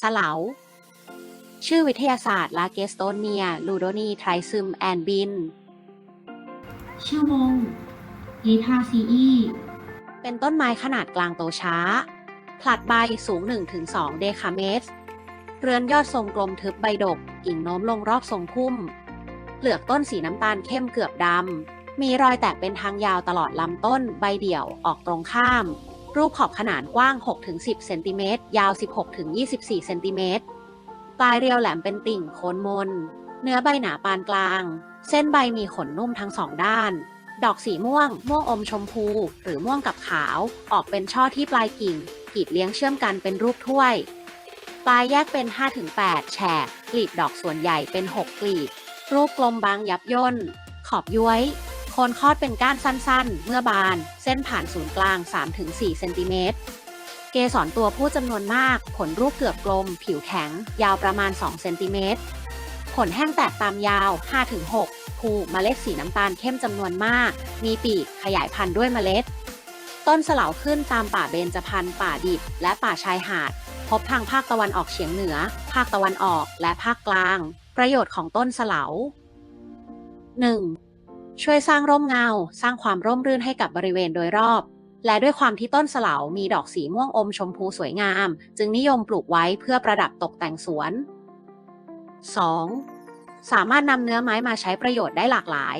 สลาชื่อวิทยาศาสตร์ลาเกสโตเนีย ลูโดนีไทรซึมแอนบิน ชื่อวงลิทาซีอีเป็นต้นไม้ขนาดกลางโตช้า ผลัดใบสูง 1-2 เดคาเมตร เรือนยอดทรงกลมทึบใบดก กิ่งโน้มลงรอบทรงพุ่ม เปลือกต้นสีน้ำตาลเข้มเกือบดำ มีรอยแตกเป็นทางยาวตลอดลำต้น ใบเดี่ยว ออกตรงข้าม รูปขอบขนาดกว้าง 6-10 เซนติเมตร ยาว 16-24 เซนติเมตร ปลายเรียวแหลมเป็นติ่งโคนมน เนื้อใบหนาปานกลาง เส้นใบมีขนนุ่มทั้งสองด้าน ดอกสีม่วง ม่วงอมชมพู หรือม่วงกับขาว ออกเป็นช่อที่ปลายกิ่ง กีดเลี้ยงเชื่อมกันเป็นรูปถ้วย ปลายแยกเป็น 5-8 แฉกกลีบดอกส่วนใหญ่เป็น 6 กลีบ รูปกลมบางยับย่น ขอบย้วย คนคอดเป็นก้านสั้นๆ เมื่อบาน เส้นผ่านศูนย์กลาง 3-4 เซนติเมตร เกสรตัวผู้จำนวนมากผลรูปเกือบกลม ผิวแข็ง ยาวประมาณ 2 เซนติเมตรผลแห้งแตกตามยาว 5-6ภูเมล็ดสีน้ำตาลเข้มจำนวนมาก มีปีกขยายพันธุ์ด้วยเมล็ด ต้นสลาขึ้นตามป่าเบญจพรรณป่าดิบ และป่าชายหาด พบทางภาคตะวันออกเฉียงเหนือ ภาคตะวันออกและภาคกลาง ประโยชน์ของต้นสลา 1. ช่วยสร้างร่มเงา สร้างความร่มรื่นให้กับบริเวณโดยรอบ และด้วยความที่ต้นสลามีดอกสีม่วงอมชมพูสวยงาม จึงนิยมปลูกไว้เพื่อประดับตกแต่งสวน 2. สามารถนำเนื้อไม้มาใช้ประโยชน์ได้หลากหลาย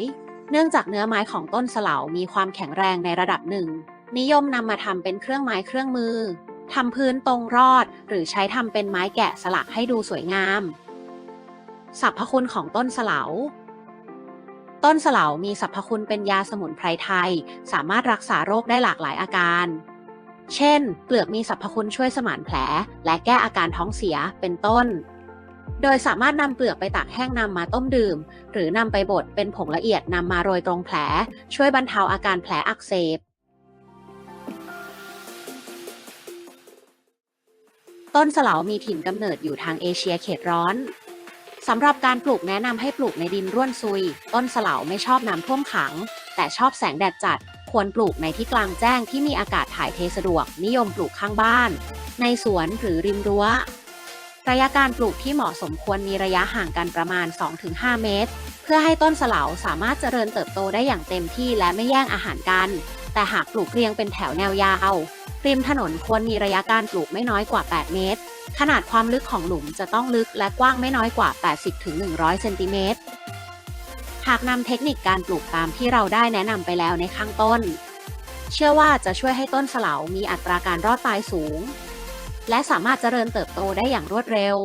เนื่องจากเนื้อไม้ของต้นสลามีความแข็งแรงในระดับหนึ่ง นิยมนำมาทำเป็นเครื่องไม้เครื่องมือทำพื้นตรงรอด หรือใช้ทำเป็นไม้แกะสลักให้ดูสวยงามสรรพคุณของต้นสลา ต้นสลามีสรรพคุณเป็นยาสมุนไพรไทย สามารถรักษาโรคได้หลากหลายอาการ เช่น เปลือกมีสรรพคุณช่วยสมานแผล และแก้อาการท้องเสียเป็นต้น โดยสามารถนำเปลือกไปตากแห้งนำมาต้มดื่ม หรือนำไปบดเป็นผงละเอียดนำมาโรยตรงแผล ช่วยบรรเทาอาการแผลอักเสบต้นสลามีถิ่นกำเนิดอยู่ทางเอเชียเขตร้อน สำหรับการปลูกแนะนำให้ปลูกในดินร่วนซุย ต้นสลาไม่ชอบน้ำท่วมขัง แต่ชอบแสงแดดจัด ควรปลูกในที่กลางแจ้งที่มีอากาศถ่ายเทสะดวก นิยมปลูกข้างบ้าน ในสวนหรือริมรั้ว ระยะการปลูกที่เหมาะสมควรมีระยะห่างกันประมาณ 2-5 เมตร เพื่อให้ต้นสลาสามารถเจริญเติบโตได้อย่างเต็มที่และไม่แย่งอาหารกัน แต่หากปลูกเรียงเป็นแถวแนวยาว ริมถนนควรมีระยะการปลูกไม่น้อยกว่า 8 เมตร ขนาดความลึกของหลุมจะต้องลึกและกว้างไม่น้อยกว่า 80-100 เซนติเมตร หากนำเทคนิคการปลูกตามที่เราได้แนะนำไปแล้วในข้างต้น เชื่อว่าจะช่วยให้ต้นสลามีอัตราการรอดตายสูง และสามารถเจริญเติบโตได้อย่างรวดเร็ว